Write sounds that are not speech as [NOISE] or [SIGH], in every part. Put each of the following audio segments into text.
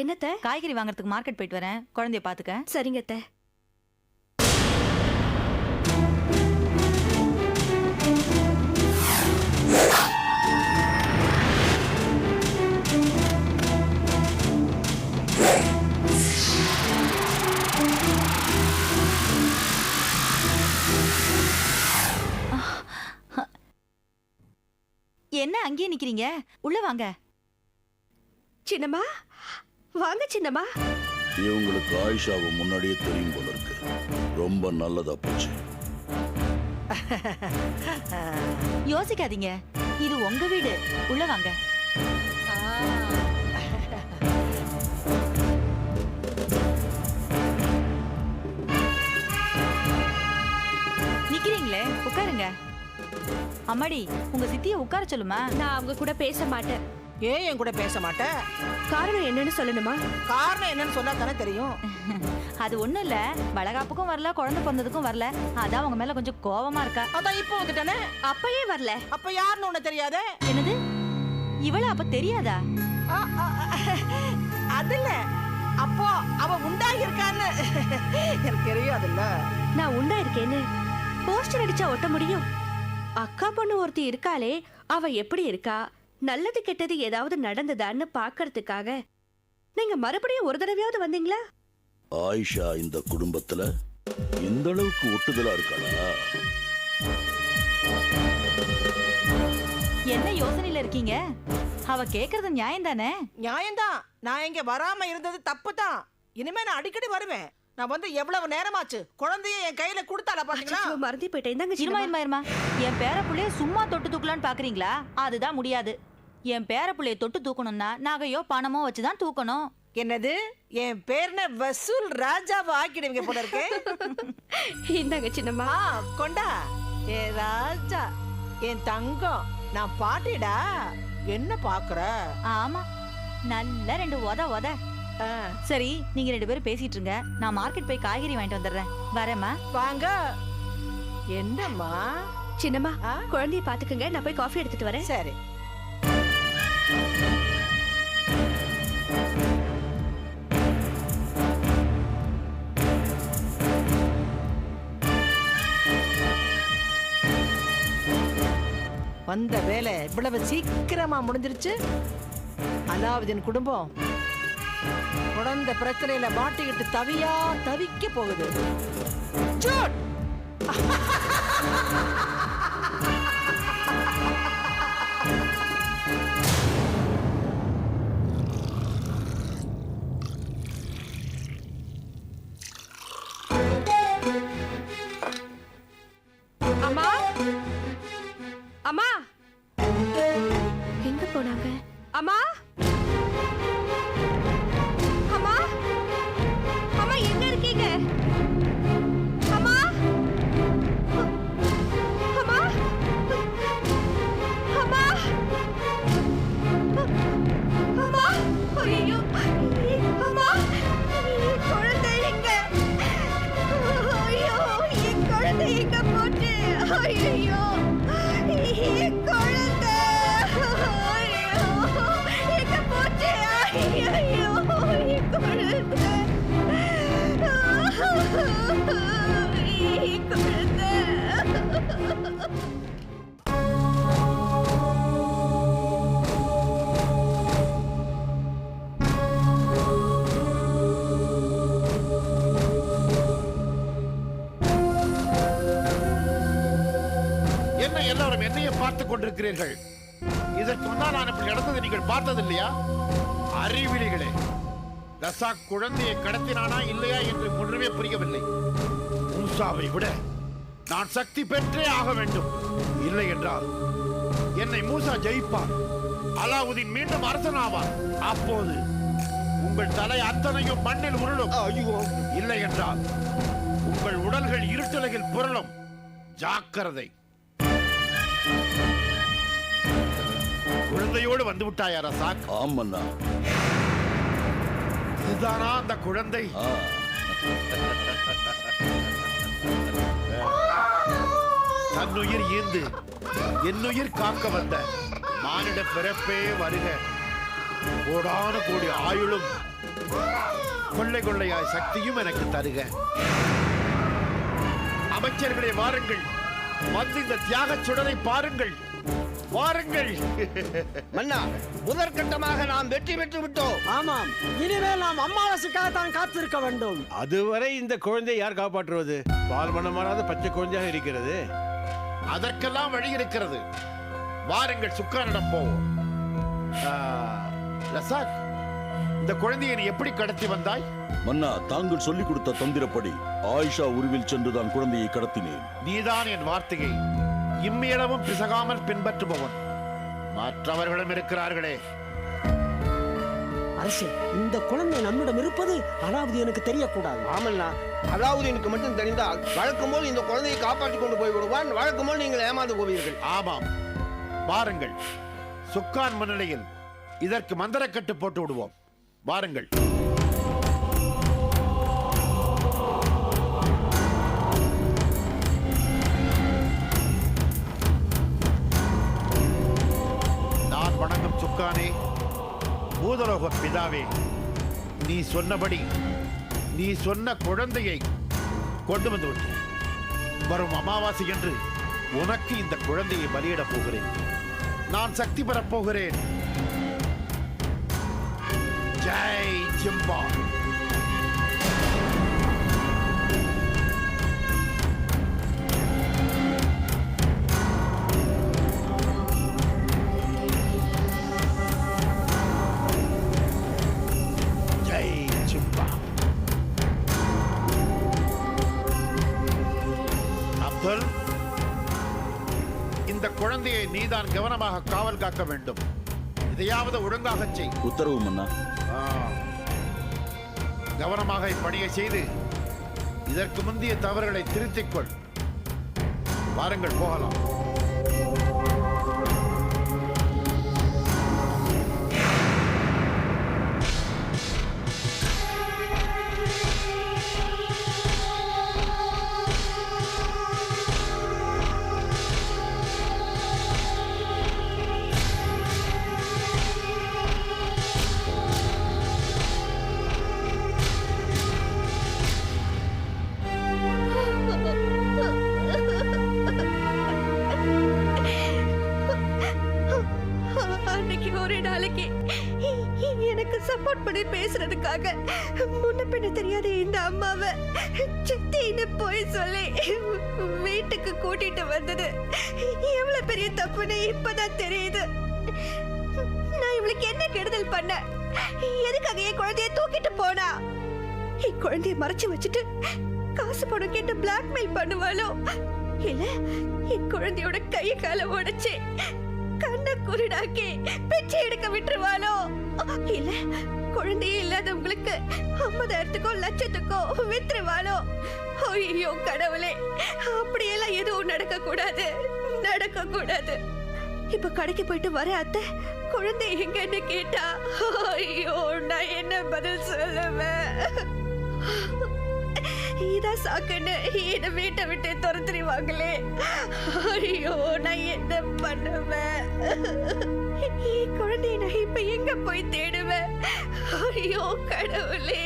என்னத்த? காய்கறி வாங்குறதுக்கு மார்க்கெட் போயிட்டு வரேன். குழந்தைய பாத்துக்க. சரிங்க அத்தை. என்ன அங்கேயே நிக்கிறீங்க? உள்ள வாங்க. சின்னம்மா? வாங்க சின்னம்மா. இவங்களுக்கு ஆயிஷாவை முன்னாடியே தெரியும் போல இருக்கு. ரொம்ப நல்லதா போச்சு. [LAUGHS] யோசிக்காதீங்க. இது உங்க வீடு. உள்ள வாங்க. நிக்கிறீங்களே? உட்காருங்க. அம்மாடி உங்க சித்திய உட்கார சொல்லுமா? நான் அவங்க கூட பேச மாட்டேன். ஏன் என் கூட பேச மாட்டேன் காரணம் என்னன்னு சொல்லணுமா? காரணம் என்னன்னு சொன்னா தானே தெரியும். [LAUGHS] அது ஒண்ணும் இல்ல. வளகாப்புக்கும் வரல குழந்தை பிறந்ததுக்கும் வரல. அதான் உங்க மேல கொஞ்சம் கோவமா இருக்கா? அதான் இப்போ வந்துட்டானே. அப்பயே வரல. அப்ப யாருன்னு உன்னை தெரியாதே? என்னது? இவள அப்ப தெரியாதா? [LAUGHS] அது இல்ல. அப்போ அவ உண்டாகி இருக்கான்னு [LAUGHS] எனக்கு தெரியாதுல்ல நான் உண்டா இருக்கேன்னு போஸ்டர் அடிச்சா ஒட்ட முடியும். அக்கா பொண்ணு ஒருத்தி இருக்காளே அவ எப்படி இருக்கா? நல்லது கெட்டது ஏதாவது நடந்ததான்னு பாக்கறதுக்காக. நீங்க மறுபடியும் ஒரு தடவையாவது வந்தீங்களா? ஆயிஷா இந்த குடும்பத்துல இந்த அளவுக்கு ஒட்டுதலா இருக்காளா? என்ன யோசனையில இருக்கீங்க? அவ கேக்குறது நியாயம் தானே நியாயம்தான். நான் இங்க வராம இருந்தது தப்பு தான் இனிமே நான் அடிக்கடி வருவேன். நான் வந்து எவ்வளவு நேரமாச்சு? குழந்தைய என் கையில கொடுத்தால பாத்தீங்களா? மறந்தே போயிட்டேன். இருமா இருமா என் பேர புள்ளைய சும்மா தொட்டு தூக்கலான்னு பாக்குறீங்களா? அதுதான் முடியாது. என் பேர புள்ளைய தொட்டு தூக்கணும்னா நகையோ பணமோ வச்சுதான் தூக்கணும். என்னது? என் பேர்ன வசூல் ராஜாவை ஆக்கிடுவீங்க போல இருக்கு. [LAUGHS] இந்தாங்க சின்னம்மா. கொண்டா. ஏ ராஜா என் தங்கம் நான் பாட்டிடா. என்ன பாக்குற? ஆமா நல்ல ரெண்டு உத உத. ஆ, சரி நீங்க ரெண்டு பேரும் பேசிட்டு இருங்க. நான் மார்க்கெட் போய் காய்கறி வாங்கிட்டு வந்துடுறேன். வரேம்மா. வாங்க. என்னம்மா? சின்னம்மா ஆ? குழந்தைய பாத்துக்கங்க. நான் போய் காஃபி எடுத்துட்டு வரேன். சரி. வந்த வேலை இவ்வளவு சீக்கிரமா முடிஞ்சிருச்சு. அலாவுதீன் குடும்பம் குழந்த பிரச்சனையில மாட்டிக்கிட்டு தவியா தவிக்க போகுது. [LAUGHS] அம்மா? என்ன எல்லாரும் என்னையே பார்த்துக் கொண்டிருக்கிறீர்கள். இதற்கு முன்னால் நான் இப்படி நடந்ததை நீங்கள் பார்த்தது இல்லையா அறிவிலிகளே ரசாக் குழந்தையை கடத்தினானா இல்லையா என்று ஒன்றுமே புரியவில்லை. மூசாவை விட நான் சக்தி பெற்றே ஆக வேண்டும். இல்லை என்றால் என்னை மூசா ஜெயிப்பார். அலாவுதீன் மீண்டும் அரசனாவார். அப்போது உங்கள் தலை அத்தனையும் மண்ணில் உருளும். இல்லை என்றால் உங்கள் உடல்கள் இருட்டலையில் புரளும். ஜாக்கிரதை. குழந்தையோடு வந்து விட்டாயா ரசாக்? ஆமண்ணா. இதுதானா அந்த குழந்தை? தன்னுயிர் ஈந்து என்னுயிர் காக்க வந்த மானிட பிறப்பே வருக. கோடான கோடி ஆயுளும் கொள்ளை கொள்ளையாய் சக்தியும் எனக்கு தருக. அமைச்சர்களே வாருங்கள். வந்து இந்த தியாகச் சுடரை பாருங்கள். வாருங்கள் மன்னா முதற்கட்டமாக நாம் வெற்றி பெற்று விட்டோம். ஆமாம். இனிமேல் நாம் அமாவாசைக்காக தான் காத்திருக்க வேண்டும். அதுவரை இந்த குழந்தையை யார் காப்பாற்றுவது? பால் மனம் மாறாத பச்சை குழந்தையாக இருக்கிறது. அதற்கெல்லாம் வழி இருக்கிறது. வாருங்கள் சுக்கானிடம் போவோம். ஆ, ரசாக் இந்த குழந்தையை நீ எப்படி கடத்தி வந்தாய்? மன்னா தாங்கள் சொல்லிக் கொடுத்த தந்திரப்படி ஆயிஷா உருவில் சென்றுதான் குழந்தையை கடத்தினேன். நீதான் என் வார்த்தையை இம்மியளவும் பிசகாமல் பின்பற்றுபவன். மற்றவர்களும் இருக்கிறார்களே. அரசே இந்த குழந்தை நம்மிடம் இருப்பது எனக்கு தெரியக்கூடாது. ஆமல்லா அலாவுதீனுக்கு மட்டும் தெரிந்தால் வழக்கம் போல் இந்த குழந்தையை காப்பாற்றிக் கொண்டு போய் விடுவான். வழக்கம் போல் நீங்கள் ஏமாந்து போவீர்கள். ஆமாம். வாருங்கள். சுக்கான் முன்னிலையில் இதற்கு மந்திரக்கட்டு போட்டு விடுவோம். வாருங்கள். நான் வணங்கும் சுக்கானே பூதலோக பிதாவே நீ சொன்னபடி நீ சொன்ன குழந்தையை கொண்டு வந்து விட்டேன் வரும் அமாவாசை என்று உனக்கு இந்த குழந்தையை பலியிடப் போகிறேன். நான் சக்தி பெறப் போகிறேன். அப்துல் இந்த குழந்தையை நீதான் கவனமாக காவல் காக்க வேண்டும். இதையாவது ஒழுங்காகச் செய். உத்தரவு மன்னா. கவனமாக இப்பணியை செய்து இதற்கு முந்தைய தவறுகளை திருத்திக் கொள். வாருங்கள் போகலாம். சப்போர்ட் பேசுறதுக்காக. முன்ன பின்ன தெரியாத இந்த அம்மாவை சித்தின்னு போய் சொல்லி வீட்டுக்கு கூட்டிட்டு வந்தது. எவ்வளவு பெரிய தப்புன்னு இப்பதான் தெரியுது. நான் இவளுக்கு என்ன கெடுதல் பண்ண? எதுக்காக என் குழந்தைய தூக்கிட்டு போனா? என் குழந்தைய மறைச்சு வச்சுட்டு காசு பணம் கேட்டு பிளாக்மெயில் பண்ணுவாளோ? இல்ல என் குழந்தையோட கை கால உடைச்சு கண்ண குருடாக்கி பிச்சை எடுக்க விட்டுருவாளோ? இல்ல குழந்தையே இல்லாதவங்களுக்கு ஐம்பதாயிரத்துக்கோ லட்சத்துக்கோ வித்துருவாளோ ஐயோ கடவுளே அப்படியெல்லாம் எதுவும் நடக்க கூடாது நடக்க கூடாது இப்ப கடைக்கு போயிட்டு வர அத்தை. குழந்தை எங்கன்னு கேட்டா ஐயோ நான் என்ன பதில் சொல்லுவேன்? இதான் சாக்குன்னு என்ன வீட்டை விட்டு துரத்துறிவாங்களே ஐயோ நான் என்ன பண்ணுவேன்? குழந்தைய நான் இப்ப எங்க போய் தேடுவேன் ஐயோ கடவுளே.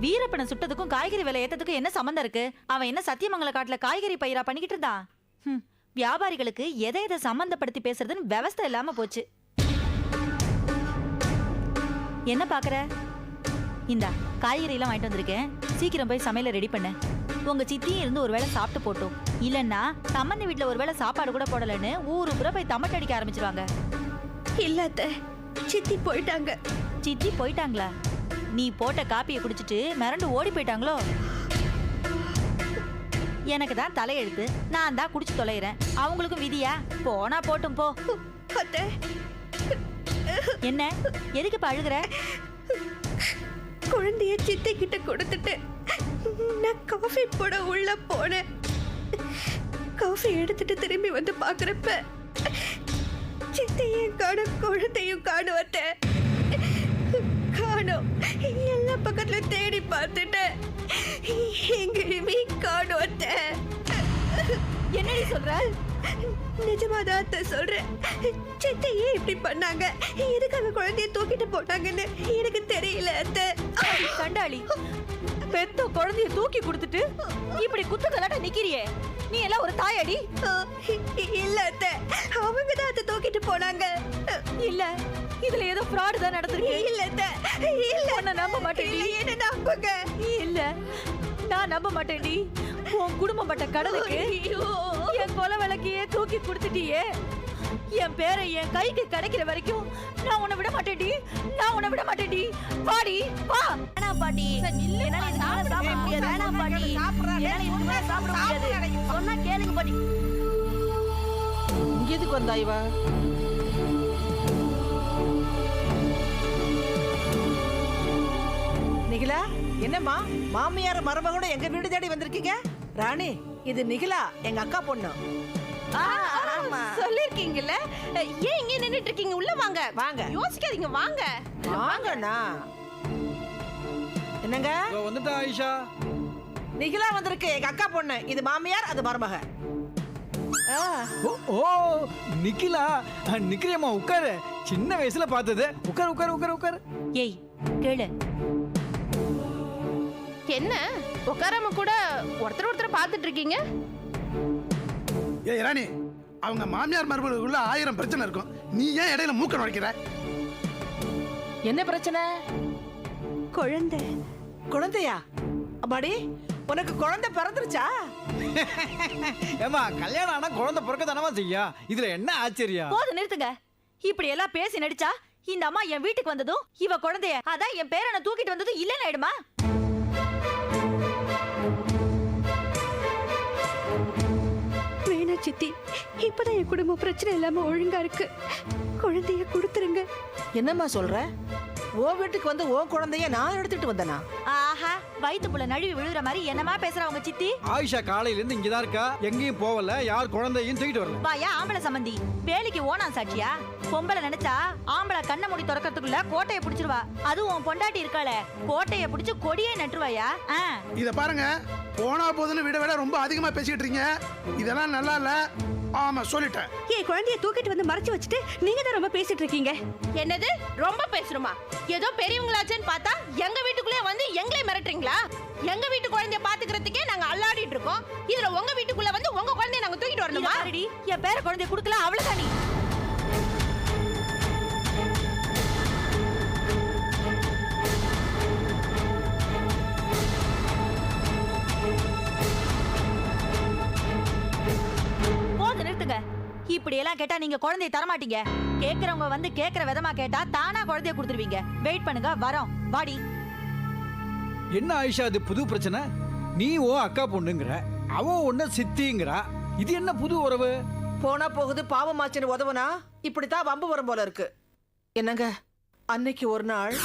வீரப்பனை சுட்டதுக்கும் காய்கறி விலை ஏத்ததுக்கும் என்ன சம்மந்தம் இருக்கு? அவன் என்ன சத்தியமங்கல காட்டுல காய்கறி பயிரா பண்ணிக்கிட்டு இருந்தான் ஹம், வியாபாரிகளுக்கு எதை எதை சம்பந்தப்படுத்தி பேசுறதுன்னு விவஸ்தை இல்லாம போச்சு. என்ன பாக்குற? இந்தா காய்கறி எல்லாம் வாங்கிட்டு வந்திருக்கேன். சீக்கிரம் போய் சமையல ரெடி பண்ணு. உங்க சித்தியும் இருந்து ஒருவேளை சாப்பிட்டு போட்டோம். இல்லன்னா தம்மண்ணி வீட்டுல ஒருவேளை சாப்பாடு கூட போடலன்னு ஊரு பூரா போய் தமட்டு அடிக்க ஆரம்பிச்சிருவாங்க. இல்ல அத்தை சித்தி போயிட்டாங்க. சித்தி போயிட்டாங்களா? நீ போட்ட காப்பியை குடிச்சிட்டு மிரண்டு ஓடி போயிட்டாங்களோ? எனக்கு தான் தலையெழுத்து. நான் தான் குடிச்சு தொலைகிறேன் அவங்களுக்கும் விதியா? போனா போட்டும் போ. அத்தை. என்ன? எதுக்கு இப்ப அழுகுற? குழந்தைய சித்தி கிட்ட கொடுத்துட்டு நான் காஃபி போட உள்ள போனேன். காஃபி எடுத்துட்டு திரும்பி வந்து பாக்குறப்ப சித்தியும் காணும் குழந்தையும் காணுவத்த காணோம். எல்லா பக்கத்துல தேடி பார்த்துட்டேன். எங்கேயுமே காணுவத்த என்னடி சொல்ற? நிஜமாதான் அத்தை சொல்றேன். சித்தி ஏன் இப்படி பண்ணாங்க. எதுக்காக குழந்தைய தூக்கிட்டு போட்டாங்கன்னு எனக்கு தெரியல அத்தை. கண்டாளி பெத்த குழந்தைய தூக்கி கொடுத்துட்டு இப்படி குத்துக்கலாட்ட நிக்கிறியே? நீ எல்லாம் ஒரு தாயடி? இல்ல அத்தை. அவங்க தான் அத்தை தூக்கிட்டு போனாங்க. இல்ல இதுல ஏதோ ஃப்ராட் தான் நடந்திருக்கு. இல்ல அத்தை. இல்ல உன்னை நம்ப மாட்டேன்டி. இல்ல, என்ன நம்புங்க. இல்ல நான் நம்ப மாட்டேன்டி. உன் குடும்பம் பட்ட கடலுக்கு. என் கொலை விளக்கையே தூக்கி கொடுத்துட்டியே. என் பேரை என் கைக்கு கிடைக்கிற வரைக்கும் நான் உன்னை விட மாட்டேன்டி. நான் உன்னை விட மாட்டேன்டி. பாடி வா. வேணாம் பாட்டி. என்னால இதுக்கு மேல சாப்பிட முடியாது. வேணாம் பாட்டி. என்னால இதுக்கு மேல சாப்பிட முடியாது. சொன்னா கேளுங்க பாட்டி. இங்க எதுக்கு வந்தா இவ? நிகிலா என்னம்மா? மாமியார் மருமகளோட எங்க வீடு தேடி வந்திருக்கீங்க? ராணி இது நிகிலா எங்க அக்கா பொண்ணு. சொல்லிருக்கீங்கல்ல? ஏன் இங்க நின்னுட்டு இருக்கீங்க உள்ள வாங்க. வாங்க. யோசிக்காதீங்க வாங்க. வாங்கண்ணா. என்னங்க? வந்துட்டா ஆயிஷா. நிகிலா வந்திருக்கு. எங்க அக்கா பொண்ணு. இது மாமியார் அது மருமக. ஆ, ஓ நிக்கிலா நிக்கிரியம்மா உட்காரு. சின்ன வயசுல பார்த்தது. உட்கார் உட்கார் உட்கார் உட்கார். ஏய் கேளு. என்ன? உட்காராம கூட ஒருத்தர் ஒருத்தர் பாத்துட்டு இருக்கீங்க? ஏய் ராணி அவங்க மாமியார் மருமகளுக்குள்ள ஆயிரம் பிரச்சனை இருக்கும். நீ ஏன் இடையில மூக்க நுழைக்கிற? என்ன பிரச்சனை? குழந்தை. குழந்தையா? அம்மாடி உனக்கு குழந்தை பிறந்துருச்சா? ஏமா கல்யாணம் ஆனா குழந்தை பிறக்க தானமா செய்யா? இதுல என்ன ஆச்சரியம்? போது நிறுத்துங்க. இப்படி எல்லாம் பேசி நடிச்சா இந்த அம்மா என் வீட்டுக்கு வந்ததும் இவ குழந்தைய அதான் என் பேரனை தூக்கிட்டு வந்ததும் இல்லைன்னு ஆயிடுமா? சித்தி. இப்பதான் என் குடும்ப பிரச்சனை இல்லாம ஒழுங்கா இருக்கு. குழந்தைய கொடுத்துருங்க. என்னம்மா சொல்ற? உன் வீட்டுக்கு வந்து உன் குழந்தைய நான் எடுத்துட்டு வந்தனா? ஆஹா வயித்துக்குள்ள நழுவி விழுற மாதிரி என்னமா பேசுறா உங்க சித்தி? ஆயிஷா காலையில இருந்து இங்கதான் இருக்கா. எங்கேயும் போகல. யார் குழந்தையும் தூக்கிட்டு வரல. வாயா ஆம்பளை சம்பந்தி. வேலைக்கு ஓனான் சாட்சியா? பொம்பளை நினைச்சா ஆம்பளை கண்ணை மூடி திறக்கிறதுக்குள்ள கோட்டையை பிடிச்சிருவா. அதுவும் உன் பொண்டாட்டி இருக்காளே கோட்டையை பிடிச்சு கொடியே நட்டுருவாயா? ஆ. இத பாருங்க. போனா போதுன்னு விட விட ரொம்ப அதிகமா பேசிக்கிட்டு இருக்கீங்க. இதெல்லாம் நல்லா இல்ல. ஆமா சொல்லிட்டேன். என் குழந்தைய தூக்கிட்டு வந்து மறைச்சு வச்சுட்டு நீங்க தான் ரொம்ப பேசிட்டு இருக்கீங்க. என்னது? ரொம்ப பேசுறோமா? ஏதோ பெரியவங்களாச்சேன்னு பார்த்தா எங்க வீட்டுக்குள்ளே வந்து எங்களை மிரட்டுறீங்களா? எங்க வீட்டு குழந்தைய பாத்துக்கிறதுக்கே நாங்க அல்லாடிட்டு இருக்கோம். இதுல உங்க வீட்டுக்குள்ள வந்து உங்க குழந்தைய நாங்க தூக்கிட்டு வரணுமா? என் பேர குழந்தைய குடுக்கல அவ்வளவுதான் இப்படி எல்லாம் கேட்டா நீங்க குழந்தைய தர மாட்டீங்க கேக்குறவங்க வந்து கேக்குற விதமா கேட்டா தானா குழந்தைய கொடுத்துருவீங்க. வெயிட் பண்ணுங்க வரோம். வாடி. என்ன ஆயிஷா இது புது பிரச்சனை? நீ ஓ அக்கா பொண்ணுங்கிற அவன் ஒன்ன சித்திங்கிறா. இது என்ன புது உறவு? போனா போகுது பாவமாச்சுன்னு உதவுனா? இப்படித்தான் வம்பு வரும் போல இருக்கு. என்னங்க அன்னைக்கு ஒரு நாள்?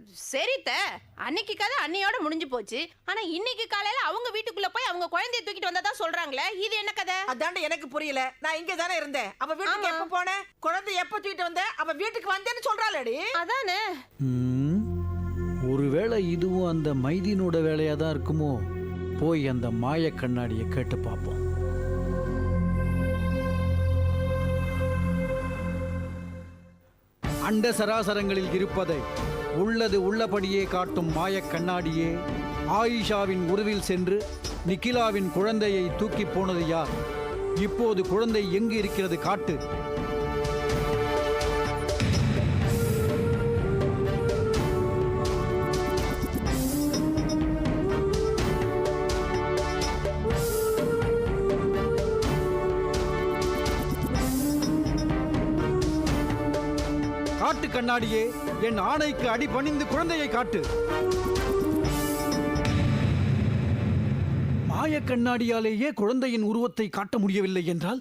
அஹ், சரி த அன்னைக்கு கதை அன்னையோட முடிஞ்சு போச்சு. ஆனா இன்னைக்கு காலையில அவங்க வீட்டுக்குள்ள போய் அவங்க குழந்தைய தூக்கிட்டு வந்ததா சொல்றாங்களே. இது என்ன கதை? அதாண்ட எனக்கு புரியல. நான் இங்க தானே இருந்தேன். அவ வீட்டுக்கு. எப்ப போனேன் குழந்தை எப்ப தூக்கிட்டு வந்த? அவ வீட்டுக்கு வந்தேன்னு சொல்றாளடி. அதானே. ம், ஒருவேளை இதுவும் அந்த மைதீனோட வேலையா தான் இருக்குமோ? போய் அந்த மாய கண்ணாடியை கேட்டு பார்ப்போம். அண்ட சராசரங்களில் இருப்பதை உள்ளது உள்ளபடியே காட்டும் மாயக் கண்ணாடியே. ஆயிஷாவின் உருவில் சென்று நிக்கிலாவின் குழந்தையை தூக்கி போனது யார்? இப்போது குழந்தை எங்கு இருக்கிறது காட்டு. காட்டு கண்ணாடியே என் ஆணைக்கு அடி பணிந்து குழந்தையை காட்டு. மாய கண்ணாடியாலேயே குழந்தையின் உருவத்தை காட்ட முடியவில்லை என்றால்?